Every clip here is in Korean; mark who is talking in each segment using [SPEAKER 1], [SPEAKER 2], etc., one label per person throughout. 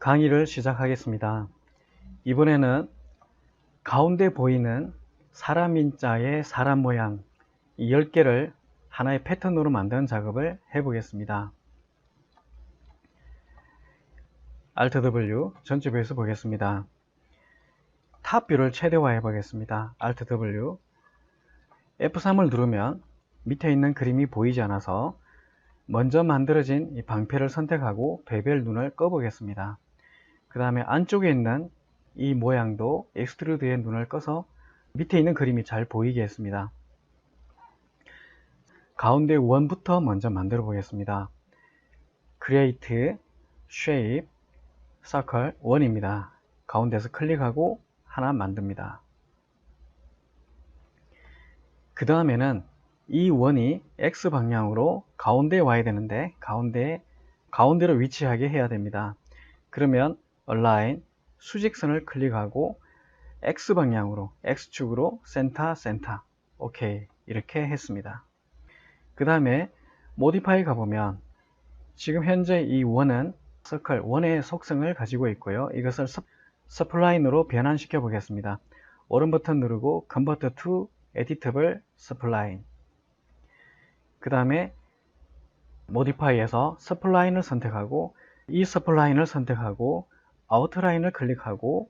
[SPEAKER 1] 강의를 시작하겠습니다. 이번에는 가운데 보이는 사람 인 자의 사람 모양 이 10개를 하나의 패턴으로 만드는 작업을 해보겠습니다. Alt W 전체 뷰에서 보겠습니다. 탑 뷰를 최대화해 보겠습니다. Alt W F3을 누르면 밑에 있는 그림이 보이지 않아서 먼저 만들어진 이 방패를 선택하고 베벨 눈을 꺼 보겠습니다. 그 다음에 안쪽에 있는 이 모양도 엑스트루드의 눈을 꺼서 밑에 있는 그림이 잘 보이게 했습니다. 가운데 원부터 먼저 만들어 보겠습니다. Create, Shape, Circle 1입니다. 가운데서 클릭하고 하나 만듭니다. 그 다음에는 이 원이 X 방향으로 가운데에 와야 되는데 가운데 가운데로 위치하게 해야 됩니다. 그러면 align 수직선을 클릭하고 X 방향으로 X축으로 센터 센터 오케이 이렇게 했습니다. 그 다음에 모디파이 가보면 지금 현재 이 원은 서클 원의 속성을 가지고 있고요. 이것을 서플라인으로 변환시켜 보겠습니다. 오른 버튼 누르고 Convert to Editable Spline 그 다음에 모디파이에서 스플라인을 선택하고 이 스플라인을 선택하고 아웃라인을 클릭하고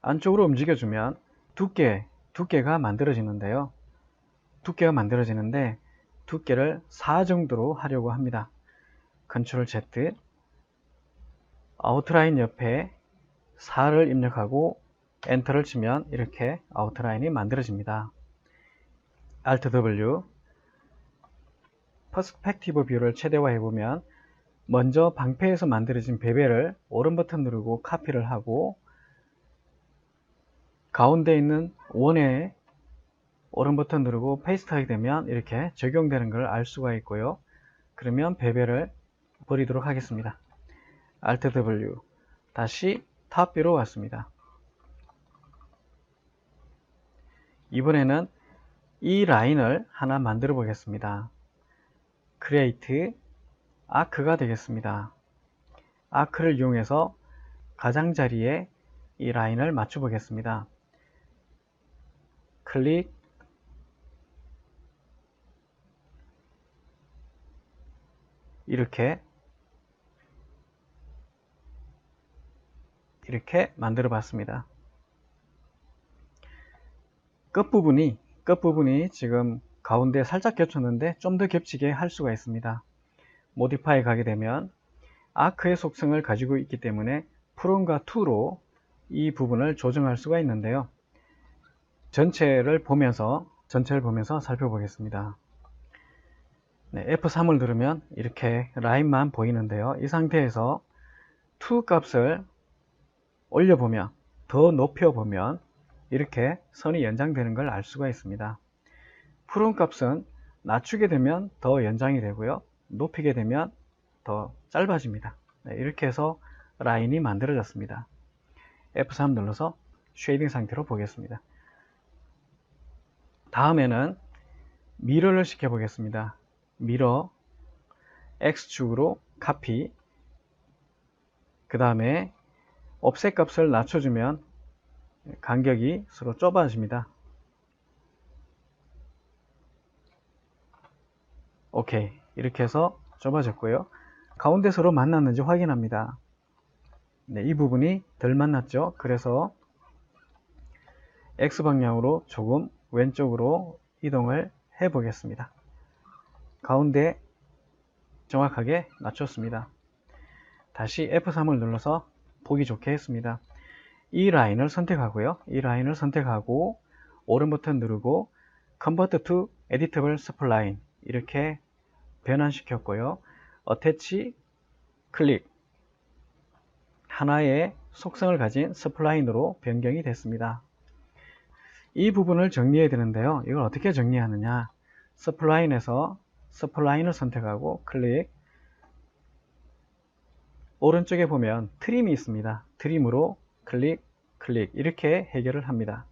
[SPEAKER 1] 안쪽으로 움직여주면 두께, 두께가 만들어지는데요. 두께가 만들어지는데 두께를 4 정도로 하려고 합니다. 컨트롤 Z 아웃라인 옆에 4를 입력하고 엔터를 치면 이렇게 아웃라인이 만들어집니다. Alt W 퍼스펙티브 뷰를 최대화해 보면 먼저 방패에서 만들어진 베벨을 오른 버튼 누르고 카피를 하고 가운데 있는 원에 오른 버튼 누르고 페이스트 하게 되면 이렇게 적용되는 걸 알 수가 있고요. 그러면 베벨을 버리도록 하겠습니다. Alt W 다시 탑 뷰로 왔습니다. 이번에는 이 라인을 하나 만들어 보겠습니다. Create 아크가 되겠습니다. 아크를 이용해서 가장자리에 이 라인을 맞춰 보겠습니다. 클릭 이렇게 이렇게 만들어 봤습니다. 끝부분이 끝부분이 지금 가운데 살짝 겹쳤는데 좀 더 겹치게 할 수가 있습니다. 모디파이 가게 되면 아크의 속성을 가지고 있기 때문에 프롬과 투로 이 부분을 조정할 수가 있는데요. 전체를 보면서 전체를 보면서 살펴보겠습니다. 네, F3을 누르면 이렇게 라인만 보이는데요. 이 상태에서 투 값을 올려보면 더 높여보면 이렇게 선이 연장되는 걸 알 수가 있습니다. 프롬 값은 낮추게 되면 더 연장이 되고요. 높이게 되면 더 짧아집니다. 네, 이렇게 해서 라인이 만들어졌습니다. F3 눌러서 쉐이딩 상태로 보겠습니다. 다음에는 미러를 시켜 보겠습니다. 미러 X축으로 카피 그 다음에 옵셋 값을 낮춰주면 간격이 서로 좁아집니다. 오케이 이렇게 해서 좁아졌고요. 가운데 서로 만났는지 확인합니다. 네, 이 부분이 덜 만났죠. 그래서 X방향으로 조금 왼쪽으로 이동을 해 보겠습니다. 가운데 정확하게 낮췄습니다. 다시 F3을 눌러서 보기 좋게 했습니다. 이 라인을 선택하고요. 이 라인을 선택하고 오른 버튼 누르고 Convert to Editable Spline 이렇게 변환시켰고요. 어태치 클릭 하나의 속성을 가진 스플라인으로 변경이 됐습니다. 이 부분을 정리해야 되는데요. 이걸 어떻게 정리하느냐 스플라인에서 스플라인을 선택하고 클릭 오른쪽에 보면 트림이 있습니다. 트림으로 클릭 클릭 이렇게 해결을 합니다.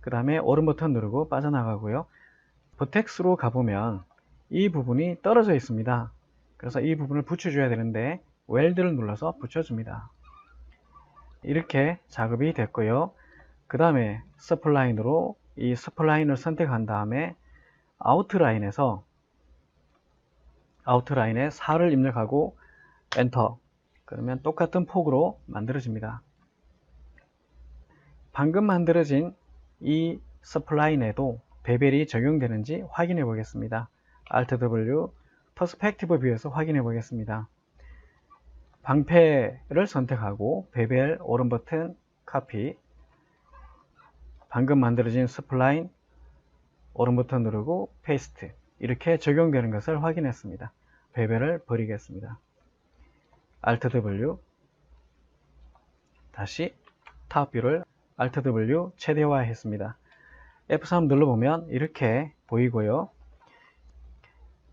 [SPEAKER 1] 그 다음에 오른 버튼 누르고 빠져나가고요. 버텍스로 가보면 이 부분이 떨어져 있습니다. 그래서 이 부분을 붙여줘야 되는데 웰드를 눌러서 붙여줍니다. 이렇게 작업이 됐고요. 그 다음에 서플라인으로 이 서플라인을 선택한 다음에 아웃라인에서 아웃라인에 4를 입력하고 엔터 그러면 똑같은 폭으로 만들어집니다. 방금 만들어진 이 서플라인에도 베벨이 적용되는지 확인해 보겠습니다. Alt W 퍼스펙티브 뷰에서 확인해 보겠습니다. 방패를 선택하고 베벨 오른 버튼 카피 방금 만들어진 스플라인 오른 버튼 누르고 페이스트 이렇게 적용되는 것을 확인했습니다. 베벨을 버리겠습니다. Alt W 다시 탑 뷰를 Alt W 최대화 했습니다. F3 눌러보면 이렇게 보이고요.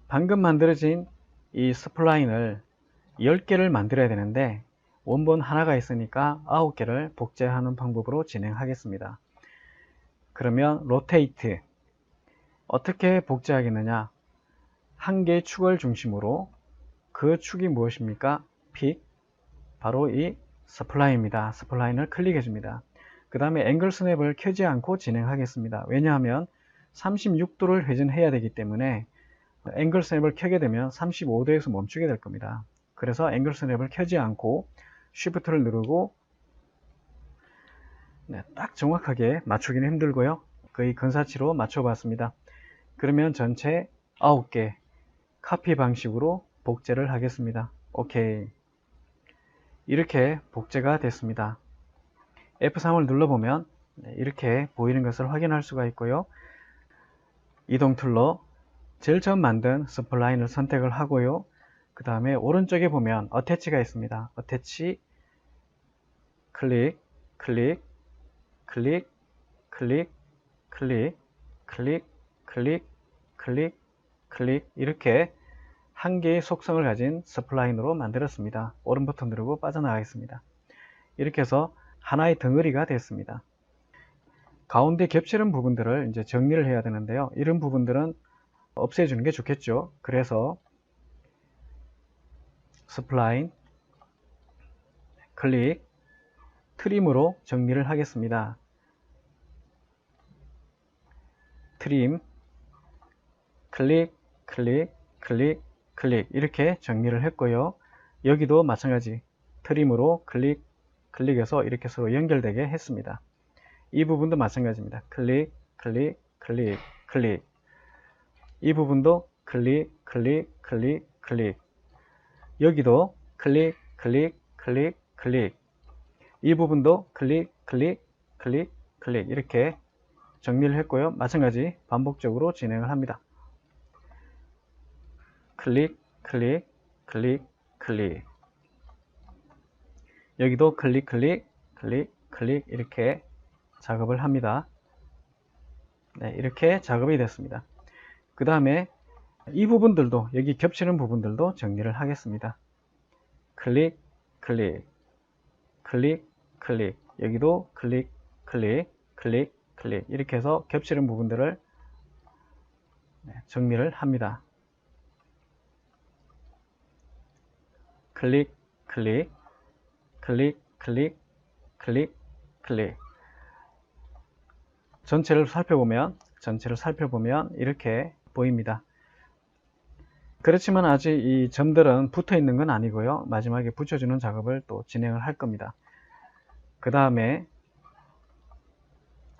[SPEAKER 1] 방금 만들어진 이 스플라인을 10개를 만들어야 되는데 원본 하나가 있으니까 9개를 복제하는 방법으로 진행하겠습니다. 그러면 로테이트 어떻게 복제하겠느냐 한 개의 축을 중심으로 그 축이 무엇입니까? 픽 바로 이 스플라인입니다. 스플라인을 클릭해 줍니다. 그 다음에 앵글 스냅을 켜지 않고 진행하겠습니다. 왜냐하면 36도를 회전해야 되기 때문에 앵글 스냅을 켜게 되면 35도에서 멈추게 될 겁니다. 그래서 앵글 스냅을 켜지 않고 Shift를 누르고 네, 딱 정확하게 맞추기는 힘들고요. 거의 근사치로 맞춰봤습니다. 그러면 전체 9개 카피 방식으로 복제를 하겠습니다. 오케이. 이렇게 복제가 됐습니다. F3을 눌러보면 네, 이렇게 보이는 것을 확인할 수가 있고요. 이동 툴로 제일 처음 만든 스플라인을 선택을 하고요. 그 다음에 오른쪽에 보면 어태치가 있습니다. 어태치 클릭, 클릭, 클릭, 클릭, 클릭, 클릭, 클릭, 클릭, 클릭 이렇게 한 개의 속성을 가진 스플라인으로 만들었습니다. 오른 버튼 누르고 빠져나가겠습니다. 이렇게 해서 하나의 덩어리가 됐습니다. 가운데 겹치는 부분들을 이제 정리를 해야 되는데요. 이런 부분들은 없애주는 게 좋겠죠. 그래서 스플라인 클릭 트림으로 정리를 하겠습니다. 트림 클릭 클릭 클릭 클릭 이렇게 정리를 했고요. 여기도 마찬가지 트림으로 클릭 클릭해서 이렇게 서로 연결되게 했습니다. 이 부분도 마찬가지입니다. 클릭 클릭 클릭 클릭 이 부분도 클릭 클릭 클릭 클릭 여기도 클릭 클릭 클릭 클릭 이 부분도 클릭 클릭 클릭 클릭 이렇게 정리를 했고요. 마찬가지 반복적으로 진행을 합니다. 클릭 클릭 클릭 클릭 여기도 클릭 클릭 클릭 클릭 이렇게 작업을 합니다. 네, 이렇게 작업이 됐습니다. 그 다음에 이 부분들도 여기 겹치는 부분들도 정리를 하겠습니다. 클릭 클릭 클릭 클릭 여기도 클릭 클릭 클릭 클릭 이렇게 해서 겹치는 부분들을 네, 정리를 합니다. 클릭 클릭 클릭 클릭 클릭 클릭 전체를 살펴보면 전체를 살펴보면 이렇게 보입니다. 그렇지만 아직 이 점들은 붙어 있는 건 아니고요. 마지막에 붙여주는 작업을 또 진행을 할 겁니다. 그 다음에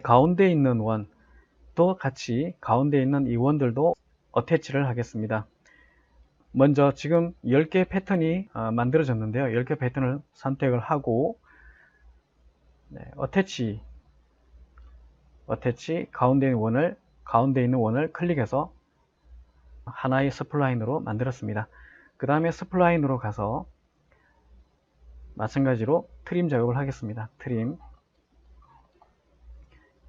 [SPEAKER 1] 가운데 있는 원도 같이 가운데 있는 이 원들도 어태치를 하겠습니다. 먼저 지금 10개 패턴이 어, 만들어졌는데요. 10개 패턴을 선택을 하고 네, 어태치 어태치 가운데 있는 원을 가운데 있는 원을 클릭해서 하나의 스플라인으로 만들었습니다. 그 다음에 스플라인으로 가서 마찬가지로 트림 작업을 하겠습니다. 트림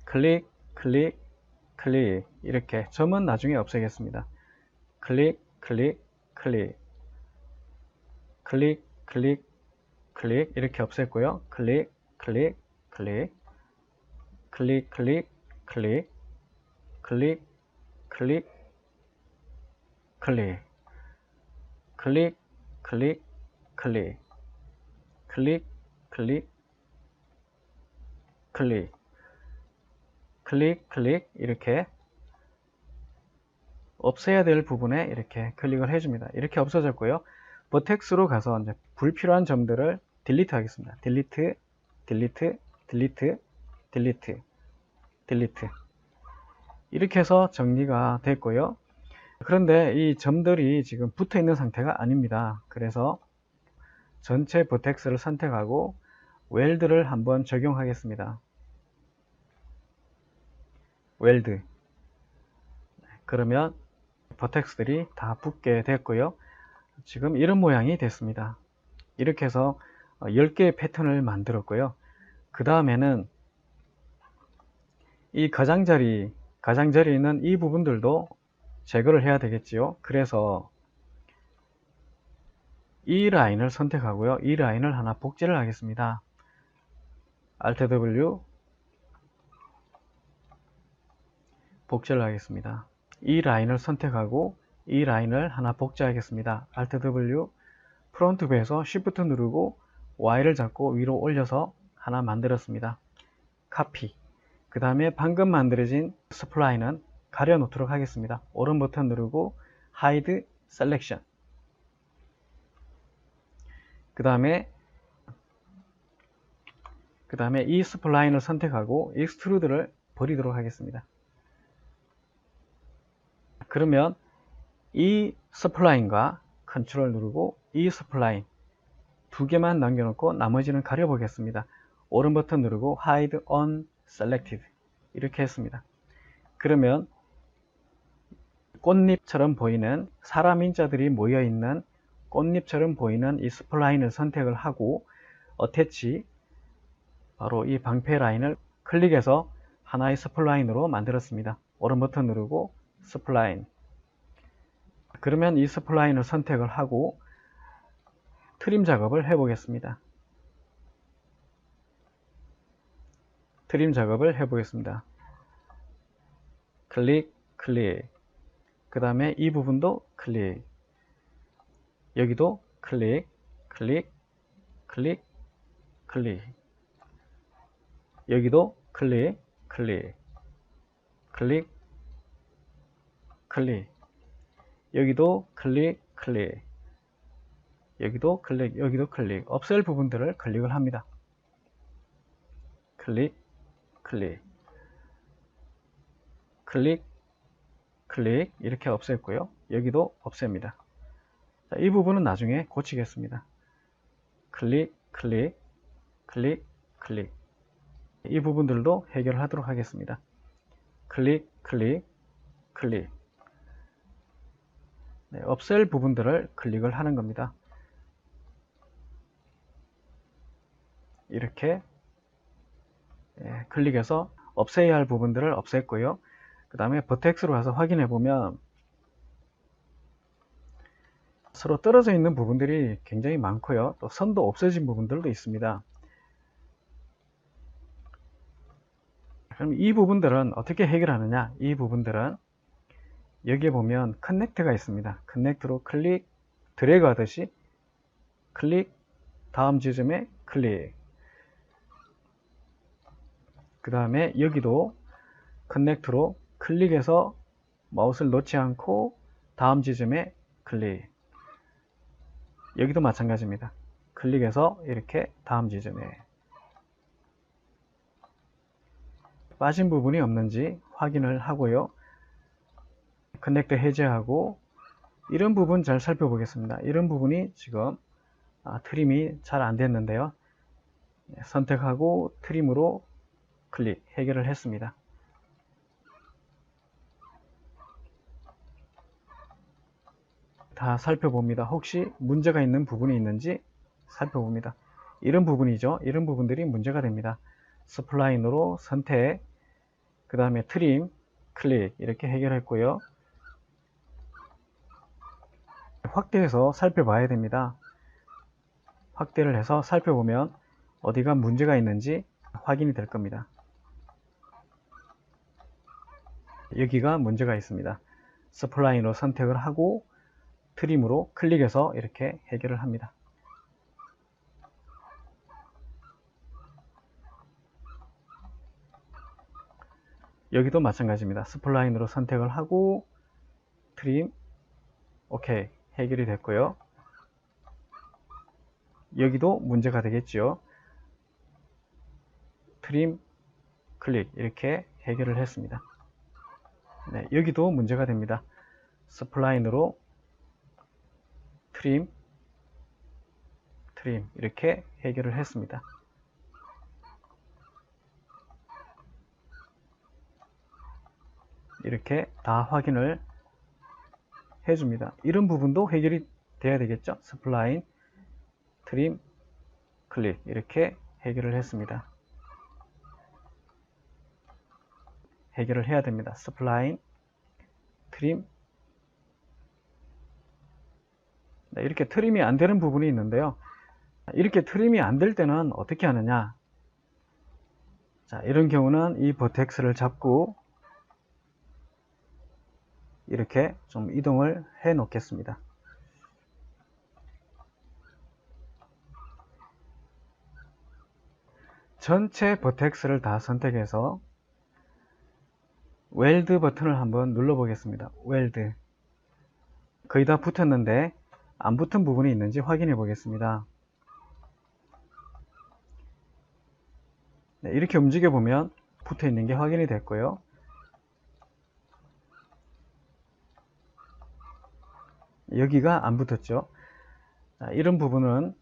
[SPEAKER 1] 클릭 클릭 클릭 이렇게 점은 나중에 없애겠습니다. 클릭 클릭 클릭 클릭 클릭 클릭 이렇게 없앴고요. 클릭 클릭 클릭 클릭 클릭 클릭 클릭 클릭 클릭 클릭 클릭 클릭, 클릭, 클릭, 클릭, 클릭, 클릭 이렇게 없애야 될 부분에 이렇게 클릭을 해줍니다. 이렇게 없어졌고요. 버텍스로 가서 이제 불필요한 점들을 딜리트 하겠습니다. 딜리트, 딜리트, 딜리트, 딜리트, 딜리트. 이렇게 해서 정리가 됐고요. 그런데 이 점들이 지금 붙어 있는 상태가 아닙니다. 그래서 전체 버텍스를 선택하고 웰드를 한번 적용하겠습니다. 웰드. 그러면 버텍스들이 다 붙게 됐고요. 지금 이런 모양이 됐습니다. 이렇게 해서 10개의 패턴을 만들었고요. 그 다음에는 이 가장자리, 가장자리에 있는 이 부분들도 제거를 해야 되겠지요. 그래서 이 라인을 선택하고요. 이 라인을 하나 복제를 하겠습니다. Alt W 복제를 하겠습니다. 이 라인을 선택하고 이 라인을 하나 복제하겠습니다. Alt W 프론트 배에서 Shift 누르고 Y를 잡고 위로 올려서 하나 만들었습니다. 카피 그 다음에 방금 만들어진 스플라인은 가려 놓도록 하겠습니다. 오른 버튼 누르고 Hide Selection 그 다음에 그 다음에 이 스플라인을 선택하고 익스트루드를 버리도록 하겠습니다. 그러면 이 스플라인과 컨트롤 누르고 이 스플라인 두 개만 남겨놓고 나머지는 가려보겠습니다. 오른 버튼 누르고 Hide on Selected 이렇게 했습니다. 그러면 꽃잎처럼 보이는 사람 인자들이 모여있는 꽃잎처럼 보이는 이 스플라인을 선택을 하고 어태치 바로 이 방패 라인을 클릭해서 하나의 스플라인으로 만들었습니다. 오른 버튼 누르고 스플라인 그러면 이 스플라인을 선택을 하고 트림 작업을 해 보겠습니다. 트림 작업을 해 보겠습니다. 클릭, 클릭. 그 다음에 이 부분도 클릭. 여기도 클릭, 클릭, 클릭, 클릭. 여기도 클릭, 클릭, 클릭, 클릭. 여기도 클릭, 클릭. 여기도 클릭, 여기도 클릭. 없앨 부분들을 클릭을 합니다. 클릭, 클릭. 클릭, 클릭. 이렇게 없앴고요. 여기도 없앱니다. 자, 이 부분은 나중에 고치겠습니다. 클릭, 클릭, 클릭, 클릭. 이 부분들도 해결하도록 하겠습니다. 클릭, 클릭, 클릭. 네, 없앨 부분들을 클릭을 하는 겁니다. 이렇게 예, 클릭해서 없애야 할 부분들을 없앴고요. 그 다음에 버텍스로 가서 확인해 보면 서로 떨어져 있는 부분들이 굉장히 많고요. 또 선도 없어진 부분들도 있습니다. 그럼 이 부분들은 어떻게 해결하느냐? 이 부분들은 여기에 보면 커넥트가 있습니다. 커넥트로 클릭, 드래그 하듯이 클릭, 다음 지점에 클릭. 그 다음에 여기도 커넥트로 클릭해서 마우스를 놓지 않고 다음 지점에 클릭. 여기도 마찬가지입니다. 클릭해서 이렇게 다음 지점에 빠진 부분이 없는지 확인을 하고요. 커넥트 해제하고 이런 부분 잘 살펴보겠습니다. 이런 부분이 지금 아, 트림이 잘 안 됐는데요. 네, 선택하고 트림으로 클릭 해결을 했습니다. 다 살펴봅니다. 혹시 문제가 있는 부분이 있는지 살펴봅니다. 이런 부분이죠. 이런 부분들이 문제가 됩니다. 스플라인으로 선택, 그 다음에 트림, 클릭 이렇게 해결했고요. 확대해서 살펴봐야 됩니다. 확대를 해서 살펴보면 어디가 문제가 있는지 확인이 될 겁니다. 여기가 문제가 있습니다. 스플라인으로 선택을 하고 트림으로 클릭해서 이렇게 해결을 합니다. 여기도 마찬가지입니다. 스플라인으로 선택을 하고 트림 오케이 해결이 됐고요. 여기도 문제가 되겠지요. 트림 클릭 이렇게 해결을 했습니다. 네, 여기도 문제가 됩니다. 스플라인으로 트림 트림 이렇게 해결을 했습니다. 이렇게 다 확인을 해줍니다. 이런 부분도 해결이 돼야 되겠죠. 스플라인, 트림, 클릭 이렇게 해결을 했습니다. 해결을 해야 됩니다. 스플라인, 트림 네, 이렇게 트림이 안 되는 부분이 있는데요. 이렇게 트림이 안 될 때는 어떻게 하느냐 자 이런 경우는 이 버텍스를 잡고 이렇게 좀 이동을 해 놓겠습니다. 전체 버텍스를 다 선택해서 웰드 버튼을 한번 눌러 보겠습니다. 웰드 거의 다 붙었는데 안 붙은 부분이 있는지 확인해 보겠습니다. 네, 이렇게 움직여 보면 붙어 있는 게 확인이 됐고요. 여기가 안 붙었죠. 자, 이런 부분은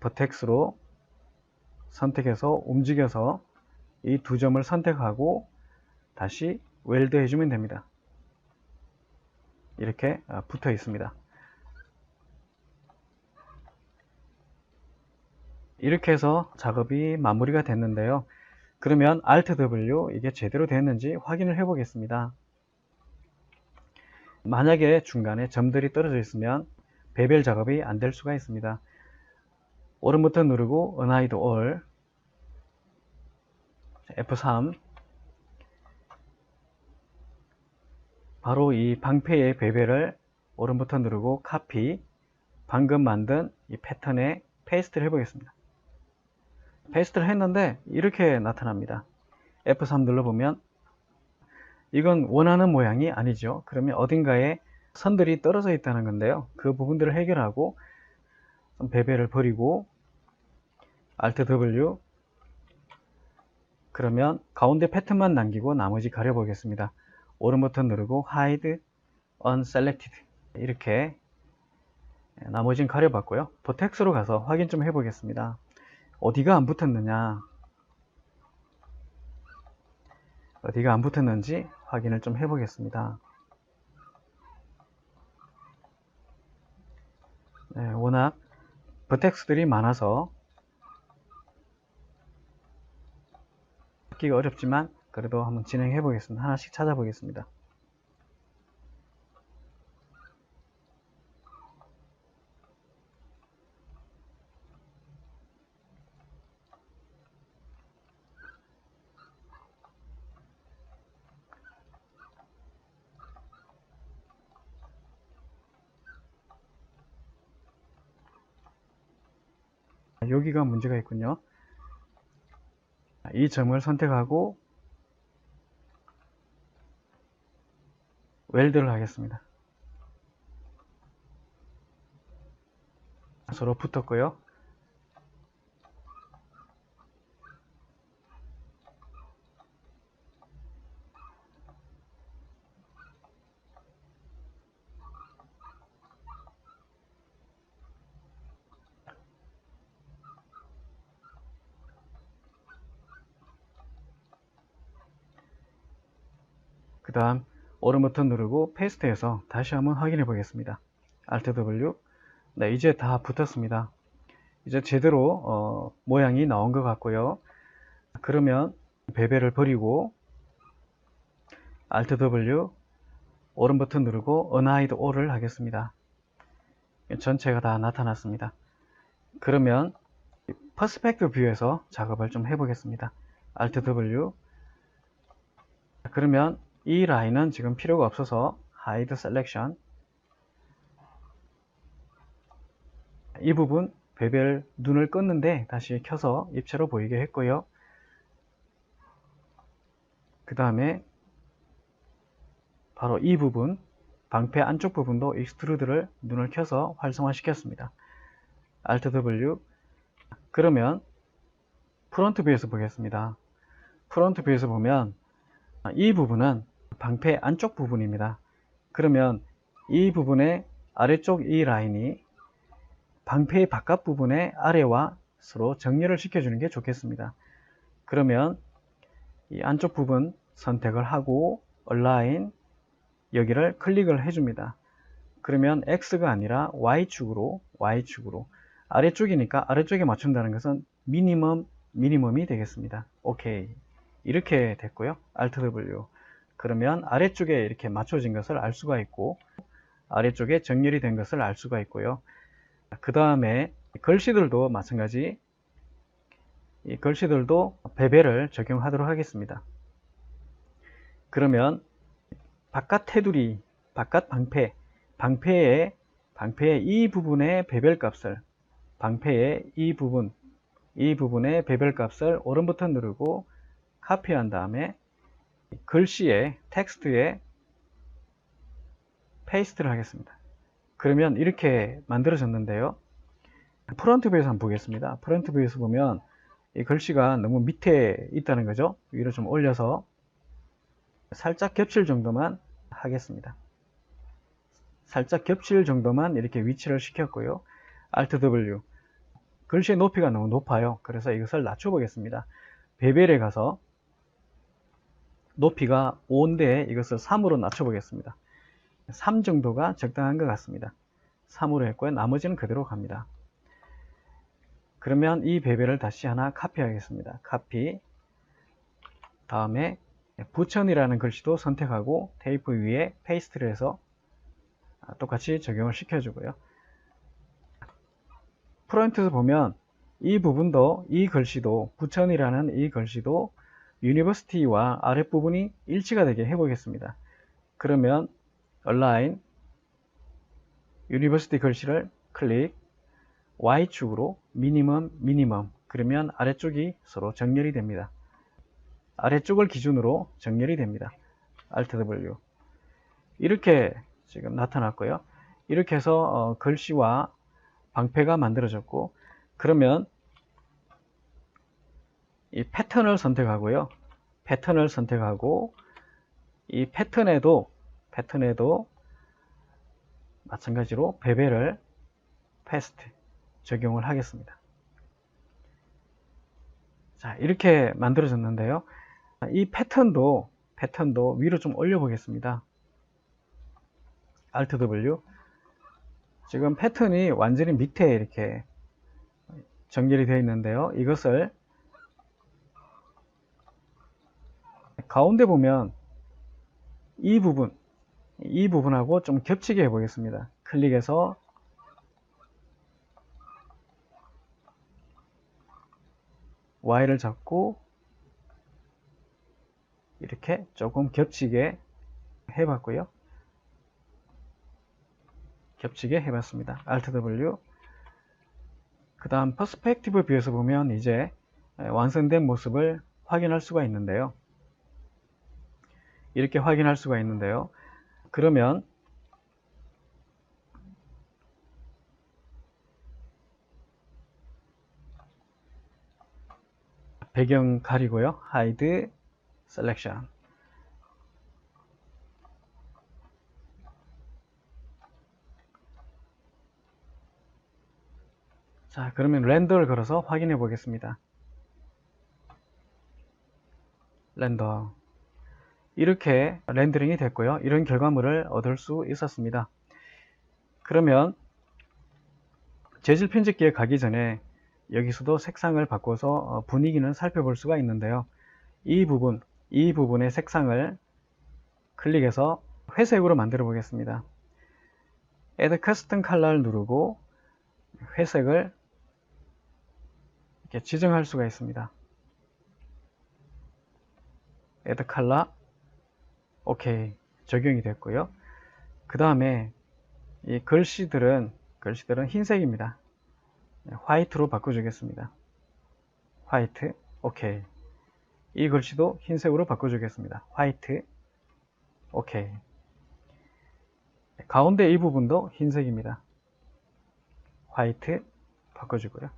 [SPEAKER 1] 버텍스로 선택해서 움직여서 이 두 점을 선택하고 다시 웰드 해주면 됩니다. 이렇게 아, 붙어 있습니다. 이렇게 해서 작업이 마무리가 됐는데요. 그러면 Alt W 이게 제대로 됐는지 확인을 해 보겠습니다. 만약에 중간에 점들이 떨어져 있으면 배별 작업이 안 될 수가 있습니다. 오른 버튼 누르고 Unhide All F3 바로 이 방패의 배별을 오른 버튼 누르고 카피 방금 만든 이 패턴에 페이스트를 해보겠습니다. 페이스트를 했는데 이렇게 나타납니다. F3 눌러보면 이건 원하는 모양이 아니죠. 그러면 어딘가에 선들이 떨어져 있다는 건데요. 그 부분들을 해결하고 배배를 버리고 Alt W 그러면 가운데 패턴만 남기고 나머지 가려보겠습니다. 오른 버튼 누르고 Hide Unselected 이렇게 나머지는 가려봤고요. 버텍스로 가서 확인 좀 해보겠습니다. 어디가 안 붙었느냐 어디가 안 붙었는지 확인을 좀 해보겠습니다. 네, 워낙 버텍스들이 많아서 찾기가 어렵지만 그래도 한번 진행해 보겠습니다. 하나씩 찾아보겠습니다. 여기가 문제가 있군요. 이 점을 선택하고 웰드를 하겠습니다. 서로 붙었고요. 그 다음 오른 버튼 누르고 페이스트해서 다시 한번 확인해 보겠습니다. Alt W 네 이제 다 붙었습니다. 이제 제대로 어, 모양이 나온 것 같고요. 그러면 베벨을 버리고 Alt W 오른 버튼 누르고 Unhide All을 하겠습니다. 전체가 다 나타났습니다. 그러면 퍼스펙트 뷰에서 작업을 좀 해보겠습니다. Alt W 그러면 이 라인은 지금 필요가 없어서 Hide Selection 이 부분 배별 눈을 껐는데 다시 켜서 입체로 보이게 했고요. 그 다음에 바로 이 부분 방패 안쪽 부분도 익스트루드를 눈을 켜서 활성화 시켰습니다. Alt W 그러면 프론트 뷰에서 보겠습니다. 프론트 뷰에서 보면 이 부분은 방패 안쪽 부분입니다. 그러면 이 부분의 아래쪽 이 라인이 방패의 바깥 부분의 아래와 서로 정렬을 시켜주는 게 좋겠습니다. 그러면 이 안쪽 부분 선택을 하고 Align 여기를 클릭을 해줍니다. 그러면 X가 아니라 Y축으로 Y축으로 아래쪽이니까 아래쪽에 맞춘다는 것은 미니멈 미니멈이 되겠습니다. 오케이 이렇게 됐고요. Alt W 그러면 아래쪽에 이렇게 맞춰진 것을 알 수가 있고 아래쪽에 정렬이 된 것을 알 수가 있고요. 그 다음에 글씨들도 마찬가지 이 글씨들도 베벨을 적용하도록 하겠습니다. 그러면 바깥 테두리, 바깥 방패, 방패의 방패의 이 부분의 베벨 값을 방패의 이 부분, 이 부분의 베벨 값을 오른 버튼 누르고 카피한 다음에 글씨에 텍스트에 페이스트를 하겠습니다. 그러면 이렇게 만들어졌는데요. 프론트 뷰에서 한번 보겠습니다. 프론트 뷰에서 보면 이 글씨가 너무 밑에 있다는 거죠. 위로 좀 올려서 살짝 겹칠 정도만 하겠습니다. 살짝 겹칠 정도만 이렇게 위치를 시켰고요. Alt W 글씨의 높이가 너무 높아요. 그래서 이것을 낮춰 보겠습니다. 베벨에 가서 높이가 5인데 이것을 3으로 낮춰 보겠습니다. 3 정도가 적당한 것 같습니다. 3으로 했고요. 나머지는 그대로 갑니다. 그러면 이 베벨을 다시 하나 카피하겠습니다. 카피 다음에 부천이라는 글씨도 선택하고 테이프 위에 페이스트를 해서 똑같이 적용을 시켜주고요. 프론트에서 보면 이 부분도 이 글씨도 부천이라는 이 글씨도 유니버시티와 아랫부분이 일치가 되게 해보겠습니다. 그러면 align 유니버시티 글씨를 클릭 Y축으로 미니멈 미니멈 그러면 아래쪽이 서로 정렬이 됩니다. 아래쪽을 기준으로 정렬이 됩니다. Alt W 이렇게 지금 나타났고요. 이렇게 해서 어, 글씨와 방패가 만들어졌고 그러면 이 패턴을 선택하고요. 패턴을 선택하고 이 패턴에도 패턴에도 마찬가지로 베벨을 패스트 적용을 하겠습니다. 자, 이렇게 만들어졌는데요. 이 패턴도 패턴도 위로 좀 올려 보겠습니다. Alt W 지금 패턴이 완전히 밑에 이렇게 정렬이 되어 있는데요. 이것을 가운데 보면 이 부분 이 부분하고 좀 겹치게 해 보겠습니다. 클릭해서 Y를 잡고 이렇게 조금 겹치게 해봤고요. 겹치게 해봤습니다. Alt W 그 다음 퍼스펙티브 뷰에서 보면 이제 완성된 모습을 확인할 수가 있는데요. 이렇게 확인할 수가 있는데요. 그러면 배경 가리고요. Hide Selection 자 그러면 렌더를 걸어서 확인해 보겠습니다. 렌더 이렇게 렌더링이 됐고요. 이런 결과물을 얻을 수 있었습니다. 그러면 재질 편집기에 가기 전에 여기서도 색상을 바꿔서 어, 분위기는 살펴볼 수가 있는데요. 이 부분, 이 부분의 색상을 클릭해서 회색으로 만들어 보겠습니다. Add Custom Color를 누르고 회색을 이렇게 지정할 수가 있습니다. Add Color 오케이 적용이 됐고요. 그 다음에 이 글씨들은 글씨들은 흰색입니다. 화이트로 바꿔주겠습니다. 화이트 오케이 이 글씨도 흰색으로 바꿔주겠습니다. 화이트. 오케이. 가운데 이 부분도 흰색입니다. 화이트 바꿔주고요.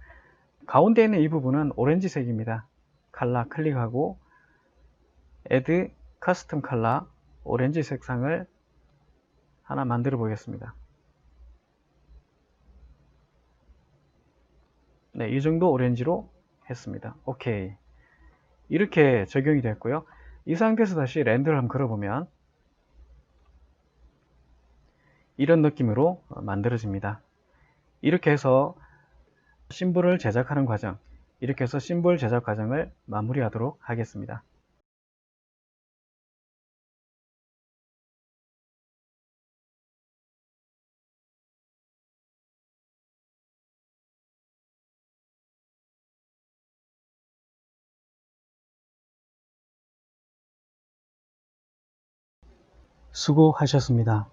[SPEAKER 1] 가운데 있는 이 부분은 오렌지색입니다. 칼라 클릭하고 Add Custom Color 오렌지 색상을 하나 만들어 보겠습니다. 네, 이 정도 오렌지로 했습니다. 오케이. 이렇게 적용이 됐고요. 이 상태에서 다시 랜드를 한번 걸어보면 이런 느낌으로 만들어집니다. 이렇게 해서 심볼을 제작하는 과정, 이렇게 해서 심볼 제작 과정을 마무리하도록 하겠습니다. 수고하셨습니다.